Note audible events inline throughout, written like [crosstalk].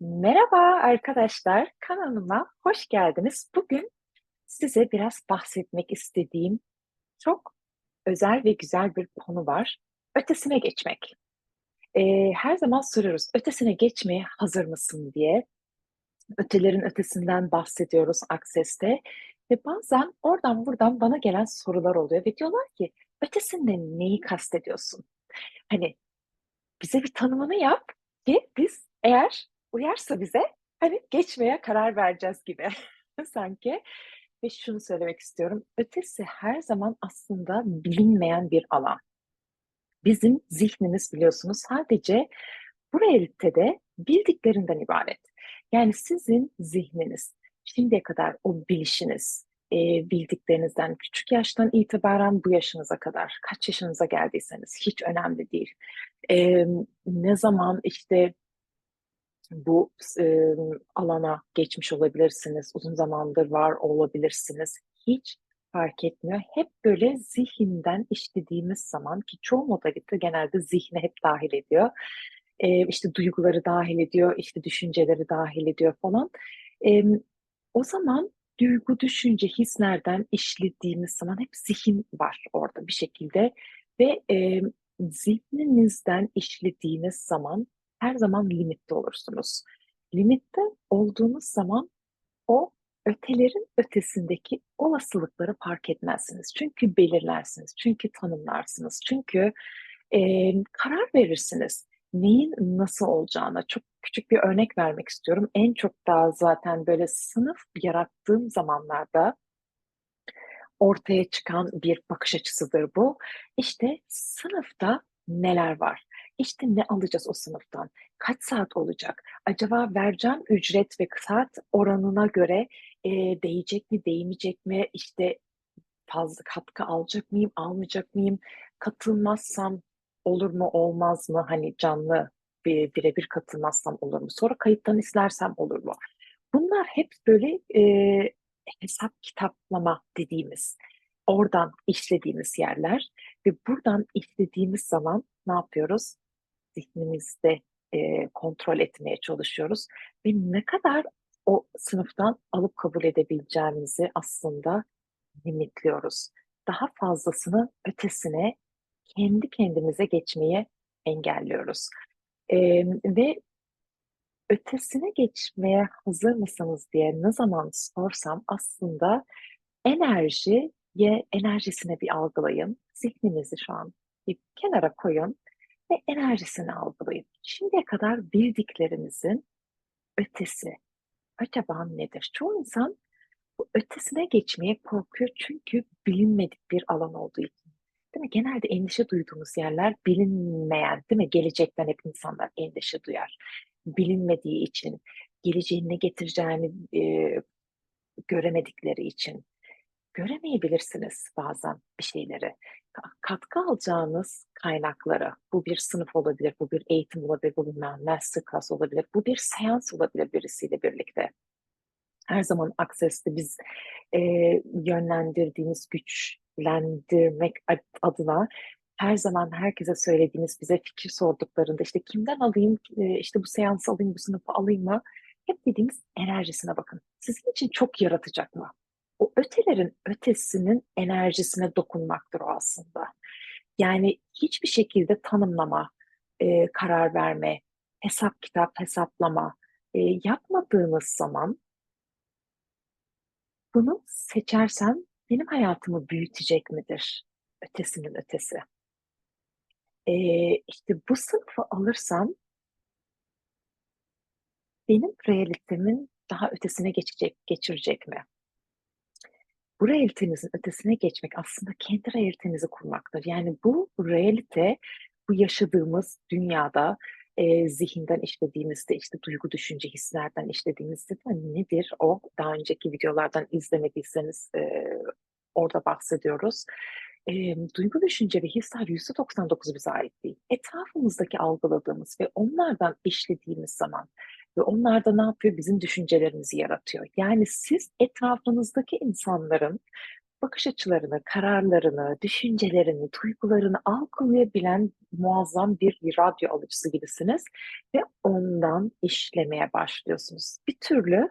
Merhaba arkadaşlar, kanalıma hoş geldiniz. Bugün size biraz bahsetmek istediğim çok özel ve güzel bir konu var. Ötesine geçmek. Eee, her zaman soruyoruz, ötesine geçmeye hazır mısın diye. Ötelerin ötesinden bahsediyoruz Access'te ve bazen oradan buradan bana gelen sorular oluyor ve diyorlar ki, ötesinde neyi kastediyorsun? Hani bize bir tanımını yap ki biz eğer uyarsa bize, hani, geçmeye karar vereceğiz gibi [laughs] sanki ve şunu söylemek istiyorum, ötesi her zaman aslında bilinmeyen bir alan. Bizim zihnimiz biliyorsunuz sadece bu realitede bildiklerinden ibaret. Yani sizin zihniniz, şimdiye kadar o bilişiniz, eee, bildiklerinizden küçük yaştan itibaren bu yaşınıza kadar, kaç yaşınıza geldiyseniz hiç önemli değil. Emm, ne zaman, işte, bu emm, alana geçmiş olabilirsiniz, uzun zamandır var olabilirsiniz, hiç fark etmiyor. Hep böyle zihinden işlediğimiz zaman ki çoğu modalite genelde zihni hep dâhil ediyor. Eee, işte, duyguları dâhil ediyor, işte, düşünceleri dâhil ediyor falan. Emm, o zaman duygu, düşünce, his nereden işlediğimiz zaman hep zihin var orada bir şekilde ve, emm, zihninizden işlediğiniz zaman her zaman limitte olursunuz. Limitte olduğunuz zaman o ötelerin ötesindeki olasılıkları fark etmezsiniz. Çünkü belirlersiniz, çünkü tanımlarsınız, çünkü, emm, karar verirsiniz neyin nasıl olacağına. Çok küçük bir örnek vermek istiyorum. En çok da zaten böyle sınıf yarattığım zamanlarda ortaya çıkan bir bakış açısıdır bu. İşte, sınıfta neler var? İşte, ne alacağız o sınıftan? Kaç saat olacak? Acaba vereceğim ücret ve saat oranına göre, eee, değecek mi, değmeyecek mi? İşte, fazla katkı alacak mıyım, almayacak mıyım? Katılmazsam olur mu, olmaz mı? Hani, canlı bir bire bir katılmazsam olur mu? Sonra kayıttan izlersem olur mu? Bunlar hep böyle, eee, hesap kitaplama dediğimiz, oradan işlediğimiz yerler ve buradan işlediğimiz zaman ne yapıyoruz? Zihnimizde, eee, kontrol etmeye çalışıyoruz ve ne kadar o sınıftan alıp kabul edebileceğimizi aslında limitliyoruz. Daha fazlasını ötesine kendi kendimize geçmeyi engelliyoruz, emm, ve ötesine geçmeye hazır mısınız diye ne zaman sorsam aslında enerjiye enerjisini bir algılayın. Zihninizi şu an bir kenara koyun ve enerjisini algılayın. Şimdiye kadar bildiklerinizin ötesi acaba nedir? Çoğu insan bu ötesine geçmeye korkuyor çünkü bilinmedik bir alan olduğu için. Değil mi? Genelde endişe duyduğumuz yerler bilinmeyen, değil mi? Gelecekten hep insanlar endişe duyar. Bilinmediği için, geleceğin ne getireceğini, eee, göremedikleri için. Göremeyebilirsiniz bazen bir şeyleri. Ka katkı alacağınız kaynakları, bu bir sınıf olabilir, bu bir eğitim olabilir, bu bir ma master class olabilir, bu bir seans olabilir birisiyle birlikte. Her zaman Access'te biz, eee, yönlendirdiğimiz, güçlendirmek ad adına her zaman herkese söylediğimiz, bize fikir sorduklarında, işte, kimden alayım, eee, işte, bu seansı alayım, bu sınıfı alayım mı? Hep dediğimiz enerjisine bakın. Sizin için çok yaratacak mı? Ötelerin ötesinin enerjisine dokunmaktır o aslında. Yani hiçbir şekilde tanımlama, eee, karar verme, hesap kitap, hesaplama, eee, yapmadığınız zaman bunu seçersem benim hayatımı büyütecek midir ötesinin ötesi? Eee, işte, bu sınıfı alırsam benim realitemin daha ötesine geçecek geçirecek mi? Bu realitenizin ötesine geçmek aslında kendi realitenizi kurmaktır. Yani bu realite, bu yaşadığımız dünyada, eee, zihinden işlediğimizde, işte, duygu, düşünce, hislerden işlediğimizde de nedir o? Daha önceki videolardan izlemediyseniz, eee, orada bahsediyoruz. Emm, duygu, düşünce ve hisler %99 bize ait değil. Etrafımızdaki algıladığımız ve onlardan işlediğimiz zaman ve onlar da ne yapıyor? Bizim düşüncelerimizi yaratıyor. Yani siz etrafınızdaki insanların bakış açılarını, kararlarını, düşüncelerini, duygularını algılayabilen muazzam bir radyo alıcısı gibisiniz ve ondan işlemeye başlıyorsunuz. Bir türlü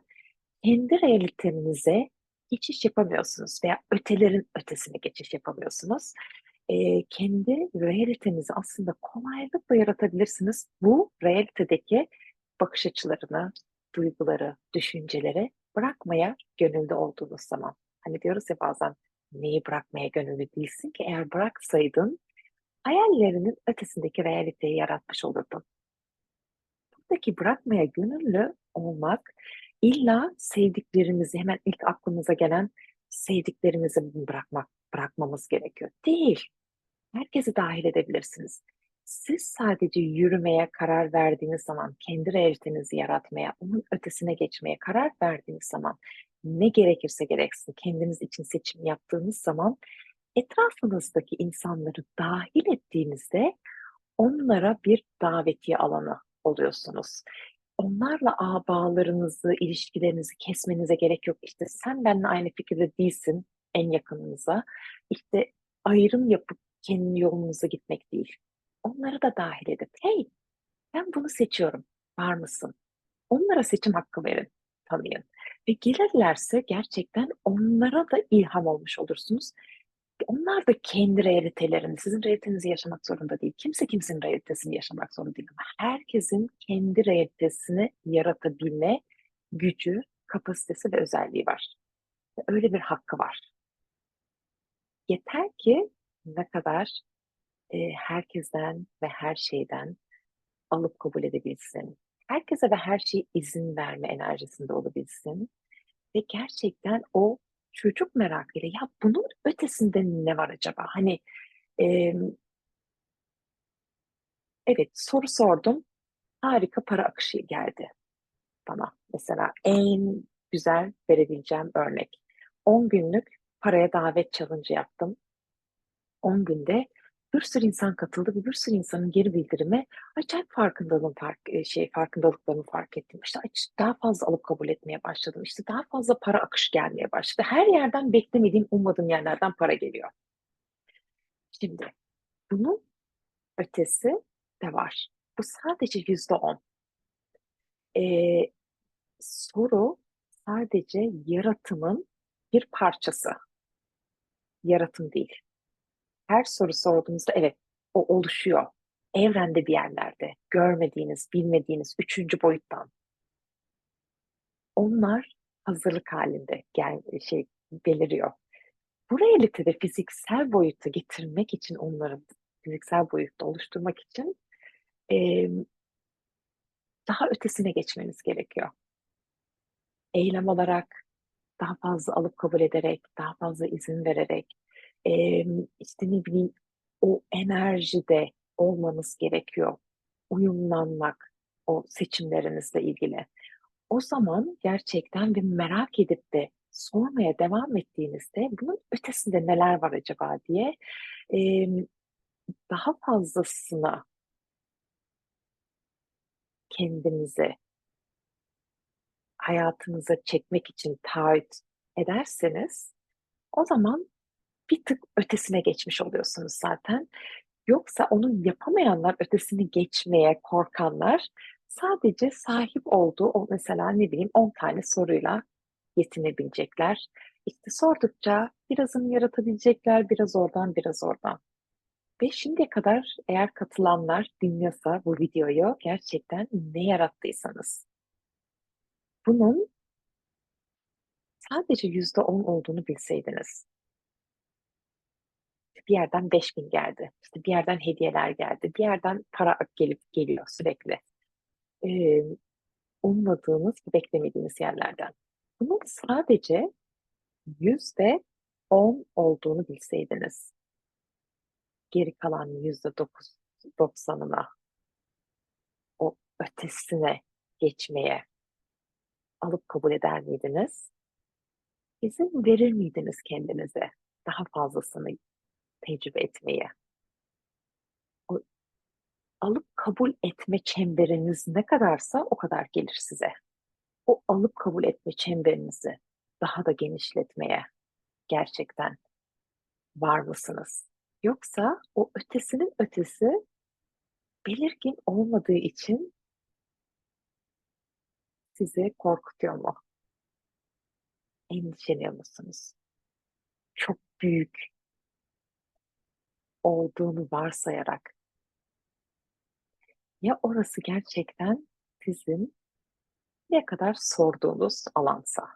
kendi realitenize geçiş yapamıyorsunuz veya ötelerin ötesine geçiş yapamıyorsunuz. Eee, kendi realitenizi aslında kolaylıkla yaratabilirsiniz. Bu realitedeki bakış açılarını, duyguları, düşünceleri bırakmaya gönüllü olduğunuz zaman. Hani diyoruz ya bazen, "Neyi bırakmaya gönüllü değilsin ki? Eğer bıraksaydın hayallerinin ötesindeki realiteyi yaratmış olurdun." Buradaki bırakmaya gönüllü olmak, illa sevdiklerimizi, hemen ilk aklımıza gelen sevdiklerimizi bırakmak bırakmamız gerekiyor. Değil. Herkesi dâhil edebilirsiniz. Siz sadece yürümeye karar verdiğiniz zaman, kendi realitenizi yaratmaya, onun ötesine geçmeye karar verdiğiniz zaman, ne gerekirse gereksin kendiniz için seçim yaptığınız zaman, etrafınızdaki insanları dâhil ettiğinizde onlara bir davetiye alanı oluyorsunuz. Onlarla ağ bağlarınızı, ilişkilerinizi kesmenize gerek yok. İşte, sen benimle aynı fikirde değilsin en yakınınıza. İşte, ayrım yapıp kendi yolunuza gitmek değil. Onları da dâhil edip, "Hey, ben bunu seçiyorum, var mısın?" Onlara seçim hakkı verin, tanıyın ve gelirlerse gerçekten onlara da ilham olmuş olursunuz. Onlar da kendi realitelerini, sizin realitenizi yaşamak zorunda değil. Kimse kimsenin realitesini yaşamak zorunda değil ama herkesin kendi realitesini yaratabilme gücü, kapasitesi ve özelliği var öyle bir hakkı var. Yeter ki ne kadar, eee, herkesten ve her şeyden alıp kabul edebilsin. Herkese ve her şeye izin verme enerjisinde olabilsin ve gerçekten o çocuk merakıyla, "Ya, bunun ötesinde ne var acaba?" Hani, emm Evet, soru sordum, harika para akışı geldi bana. Mesela en güzel verebileceğim örnek. 10 günlük paraya davet challenge'ı yaptım. 10 günde bir sürü insan katıldı ve bir sürü insanın geri bildirimi acayip farkındalığım fark eee, şey, farkındalıklarımı fark ettim. İşte, daha fazla alıp kabul etmeye başladım. İşte, daha fazla para akışı gelmeye başladı. Her yerden beklemediğim, ummadığım yerlerden para geliyor. Şimdi bunun ötesi de var. Bu sadece %10. Eee, soru sadece yaratımın bir parçası. Yaratım değil. Her soru sorduğunuzda evet, o oluşuyor. Evrende bir yerlerde, görmediğiniz, bilmediğiniz 3'üncü boyuttan. Onlar hazırlık hâlinde gel şey, beliriyor. Bu realitede fiziksel boyuta getirmek için onları fiziksel boyutta oluşturmak için, emm daha ötesine geçmeniz gerekiyor. Eylem olarak, daha fazla alıp kabul ederek, daha fazla izin vererek, emm, işte, ne bileyim, o enerjide olmanız gerekiyor. Uyumlanmak o seçimlerinizle ilgili. O zaman gerçekten ve merak edip de sormaya devam ettiğinizde bunun ötesinde neler var acaba diye, emm, daha fazlasına kendinizi hayatınıza çekmek için taahhüt ederseniz o zaman bir tık ötesine geçmiş oluyorsunuz zaten. Yoksa onu yapamayanlar, ötesini geçmeye korkanlar sadece sahip olduğu o mesela, ne bileyim, 10 tane soruyla yetinebilecekler. İşte, sordukça birazını yaratabilecekler, biraz oradan, biraz oradan ve şimdiye kadar eğer katılanlar dinliyorsa bu videoyu gerçekten ne yarattıysanız bunun sadece %10 olduğunu bilseydiniz bir yerden 5.000 geldi, işte, bir yerden hediyeler geldi, bir yerden para gelip geliyor sürekli. Emm, ummadığınız, beklemediğiniz yerlerden. Bunun sadece %10 olduğunu bilseydiniz geri kalan %9 doksanına o ötesine geçmeye alıp kabul eder miydiniz? İzin verir miydiniz kendinize daha fazlasını tecrübe etmeye? O alıp kabul etme çemberiniz ne kadarsa o kadar gelir size. O alıp kabul etme çemberinizi daha da genişletmeye gerçekten var mısınız? Yoksa o ötesinin ötesi belirgin olmadığı için sizi korkutuyor mu? Endişeleniyor musunuz? Çok büyük olduğunu varsayarak. Ya orası gerçekten sizin ne kadar sorduğunuz alansa,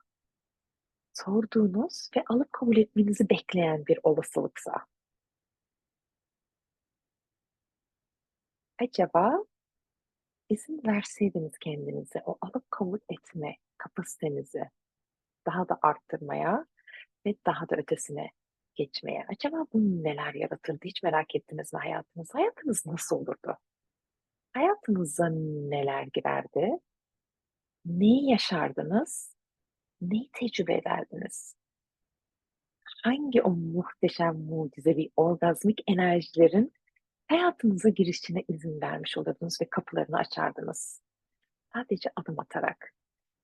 sorduğunuz ve alıp kabul etmenizi bekleyen bir olasılıksa. Acaba izin verseydiniz kendinize o alıp kabul etme kapasitenizi daha da arttırmaya ve daha da ötesine geçmeye. Acaba bu neler yaratırdı? Hiç merak ettiniz mi hayatınız? Hayatınız nasıl olurdu? Hayatınıza neler girerdi? Neyi yaşardınız? Neyi tecrübe ederdiniz? Hangi o muhteşem, mucizevi, orgazmik enerjilerin hayatınıza girişine izin vermiş olurdunuz ve kapılarını açardınız? Sadece adım atarak,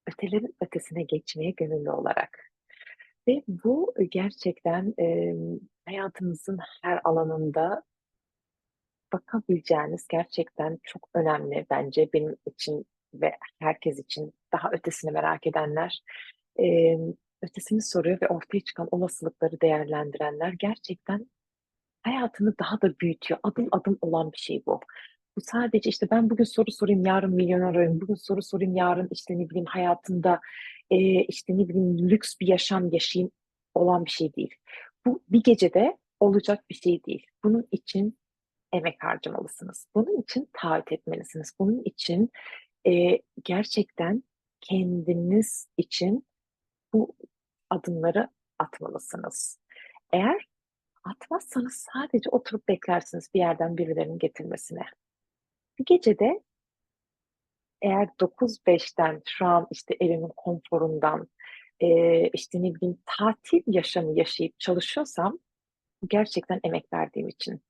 ötelerin ötesine geçmeye gönüllü olarak. Ve bu gerçekten, emm, hayatınızın her alanında bakabileceğiniz gerçekten çok önemli bence benim için ve herkes için. Daha ötesini merak edenler, emm, ötesini soruyor ve ortaya çıkan olasılıkları değerlendirenler gerçekten hayatını daha da büyütüyor. Adım adım olan bir şey bu. Bu sadece, işte, ben bugün soru sorayım, yarın milyoner olayım, bugün soru sorayım, yarın, işte, ne bileyim, hayatımda, eee, işte, ne bileyim, lüks bir yaşam yaşayayım olan bir şey değil. Bu bir gecede olacak bir şey değil. Bunun için emek harcamalısınız. Bunun için taahhüt etmelisiniz. Bunun için, eee, gerçekten kendiniz için bu adımları atmalısınız. Eğer atmazsanız sadece oturup beklersiniz bir yerden birilerinin getirmesini. Bir gecede eğer 9-5'ten şu an, işte, evimin konforundan, eee, işte, ne bileyim, tatil yaşamı yaşayıp çalışıyorsam gerçekten emek verdiğim için.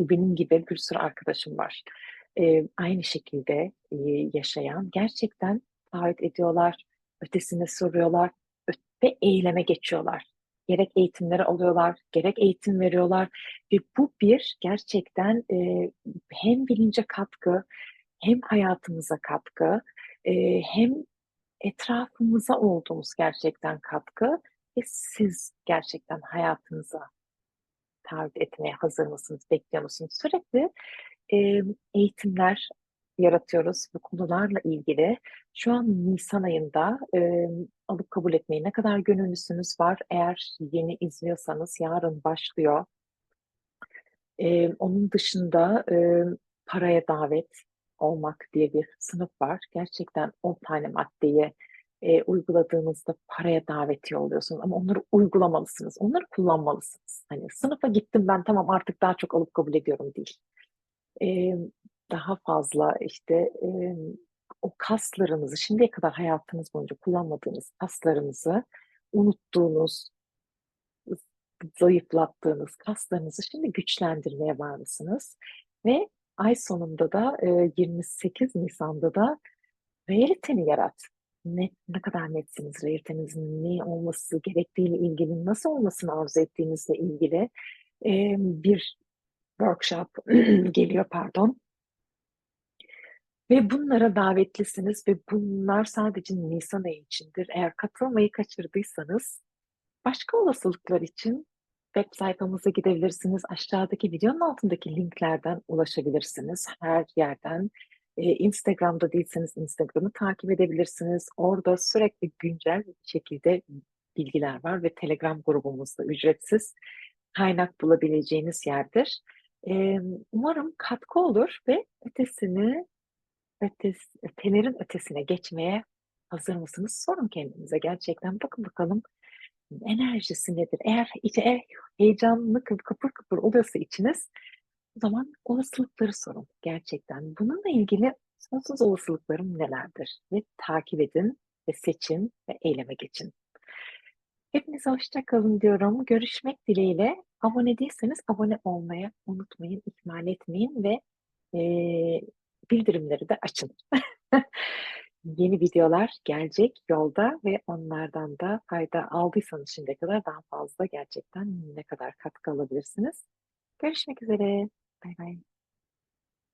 Benim gibi bir sürü arkadaşım var. Eee, aynı şekilde, eee, yaşayan, gerçekten taahhüt ediyorlar, ötesini soruyorlar ve eyleme geçiyorlar. Gerek eğitimleri alıyorlar, gerek eğitim veriyorlar ve bu bir gerçekten, eee, hem bilince katkı hem hayatımıza katkı, eee, hem etrafımıza olduğumuz gerçekten katkı ve siz gerçekten hayatınıza taahhüt etmeye hazır mısınız, bekliyor musunuz? Sürekli, emm, eğitimler yaratıyoruz bu konularla ilgili. Şu an nisan ayında, emm, alıp kabul etmeye ne kadar gönüllüsünüz var? Eğer yeni izliyorsanız yarın başlıyor. Emm, onun dışında, emm, paraya davet olmak diye bir sınıf var. Gerçekten 10 tane maddeyi, eee, uyguladığınızda paraya davetiye oluyorsunuz ama onları uygulamalısınız, onları kullanmalısınız. Hani, sınıfa gittim ben, tamam artık daha çok alıp kabul ediyorum değil. Emm, daha fazla, işte, emm, o kaslarınızı, şimdiye kadar hayatınız boyunca kullanmadığınız kaslarınızı, unuttuğunuz, ız zayıflattığınız kaslarınızı şimdi güçlendirmeye var mısınız? Ve ay sonunda da, eee, 28 Nisan'da da realiteni yarat. Net ne kadar netsiniz, realitenizin ne olması gerektiğiyle ilgili, nasıl olmasını arzu ettiğinizle ilgili, emm, bir workshop [clears throat] geliyor, pardon. Ve bunlara davetlisiniz ve bunlar sadece nisan ayı içindir. Eğer katılmayı kaçırdıysanız başka olasılıklar için web sayfamıza gidebilirsiniz. Aşağıdaki videonun altındaki linklerden ulaşabilirsiniz her yerden. Eee, Instagram'da değilseniz Instagram'ı takip edebilirsiniz. Orada sürekli güncel şekilde bilgiler var ve Telegram grubumuz da ücretsiz kaynak bulabileceğiniz yerdir. Umarım katkı olur ve ötesini ötes ötelerin ötesine geçmeye hazır mısınız? Sorun kendinize gerçekten. Bakın bakalım enerjisi nedir? Eğer içe eğer heyecanlı, kı kıpır kıpır oluyorsa içiniz, o zaman olasılıkları sorun gerçekten. Bununla ilgili sonsuz olasılıklarım nelerdir? Ve takip edin ve seçin ve eyleme geçin. Hepinize hoşça kalın diyorum. Görüşmek dileğiyle. Abone değilseniz abone olmayı unutmayın, ihmal etmeyin ve, eee, bildirimleri de açın. [laughs] Yeni videolar gelecek yolda ve onlardan da fayda aldıysanız şimdiye kadar daha fazla gerçekten ne kadar katkı alabilirsiniz? Görüşmek üzere. Baybay.